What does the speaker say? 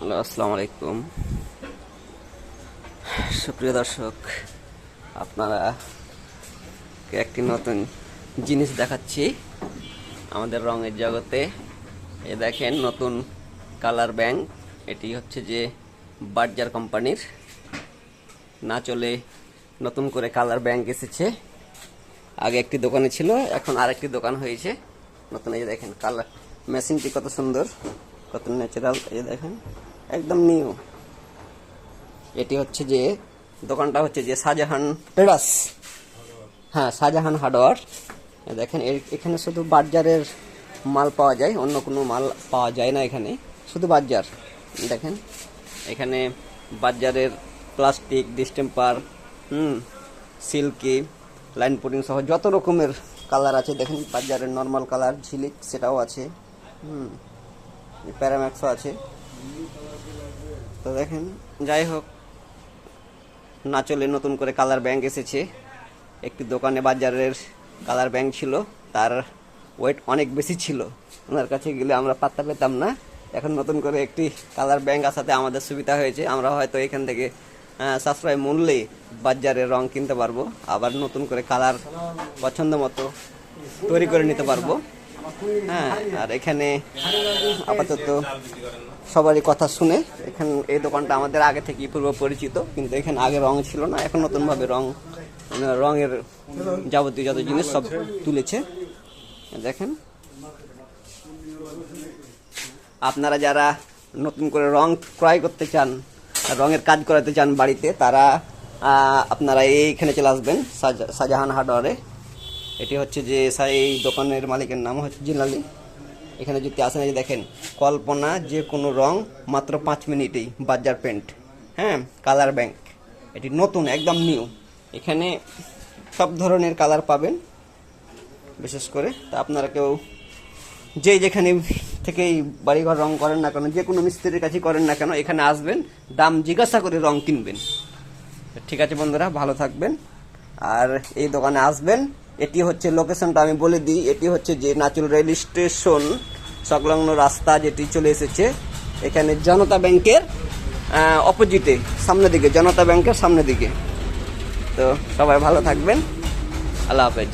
Hello, আসসালামু আলাইকুম। সুপ্রিয় দর্শক, আপনারা একটি নতুন জিনিস দেখাচ্ছি আমাদের রঙের জগতে। এ দেখেন, নতুন কালার ব্যাংক। এটি হচ্ছে যে বার্জার কোম্পানির। না চলে নতুন করে কালার ব্যাংক এসেছে। আগে একটি দোকানে ছিল, এখন আরেকটি দোকান হয়েছে। নতুন এই দেখেন, কালার, মেশিনটি কত সুন্দর। কত ন্যাচারাল এই দেখেন, একদম নিউ এটি হচ্ছে যে, দোকানটা হচ্ছে যে শাহজাহান টেরাস হ্যাঁ শাহজাহান হার্ডওয়ার। দেখেন এখানে শুধু বাজারের মাল পাওয়া যায়, অন্য কোনো মাল পাওয়া যায় না এখানে। শুধু বাজার দেখেন, এখানে বাজারের প্লাস্টিক, ডিস্টেম্পার, হুম, সিল্কি, লাইন পুডিং সহ যত রকমের কালার আছে। দেখেন বাজারের নর্মাল কালার, ঝিলিক, সেটাও আছে। হুম। প্যারাম্যাক্সও আছে। তো দেখেন, যাই হোক, না চলে নতুন করে কালার ব্যাংক এসেছে। একটি দোকানে বাজারের কালার ব্যাংক ছিল, তার ওয়েট অনেক বেশি ছিল। ওনার কাছে গেলে আমরা পাত্তা পেতাম না। এখন নতুন করে একটি কালার ব্যাংক আসাতে আমাদের সুবিধা হয়েছে। আমরা হয়তো এখান থেকে সাশ্রয় মূল্যে বাজারের রং কিনতে পারব, আবার নতুন করে কালার পছন্দ মতো তৈরি করে নিতে পারব। হ্যাঁ আর এখানে আপাতত সবারই কথা শুনে এখানে এই দোকানটা আমাদের আগে থেকেই পূর্ব পরিচিত কিন্তু এখানে আগে রং ছিল না এখন নতুনভাবে রং রঙের যাবতীয় যত জিনিস সব তুলেছে। দেখেন। আপনারা যারা নতুন করে রং ক্রয় করতে চান রঙের কাজ করাতে চান বাড়িতে তারা আপনারা এইখানে চলে আসবেন শাহজাহান হার্ডওয়ারে এটি হচ্ছে যে সা- এই দোকানের মালিকের নাম হচ্ছে জিলালি এখানে যদি আসেন যে দেখেন, কল্পনা যে কোনো রং মাত্র পাঁচ মিনিটেই বাজার পেন্ট হ্যাঁ কালার ব্যাংক। এটি নতুন, একদম নিউ। এখানে সব ধরনের কালার পাবেন, বিশেষ করে। তা আপনারা কেউ যে যেখানে থেকেই বাড়িঘর রং করেন না কেন, যে কোনো মিস্ত্রির কাছে করেন না কেন, এখানে আসবেন, দাম জিজ্ঞাসা করে রং কিনবেন। ঠিক আছে বন্ধুরা, ভালো থাকবেন। আর এই দোকানে আসবেন এটি হচ্ছে লোকেশনটা আমি বলে দিই। এটি হচ্ছে যে নাচুল রেল স্টেশন সংলগ্ন রাস্তা যেটি চলে এসেছে। এখানে জনতা ব্যাংকের অপোজিটে সামনের দিকে, জনতা ব্যাংকের সামনের দিকে। তো সবাই ভালো থাকবেন। আল্লাহ হাফেজ।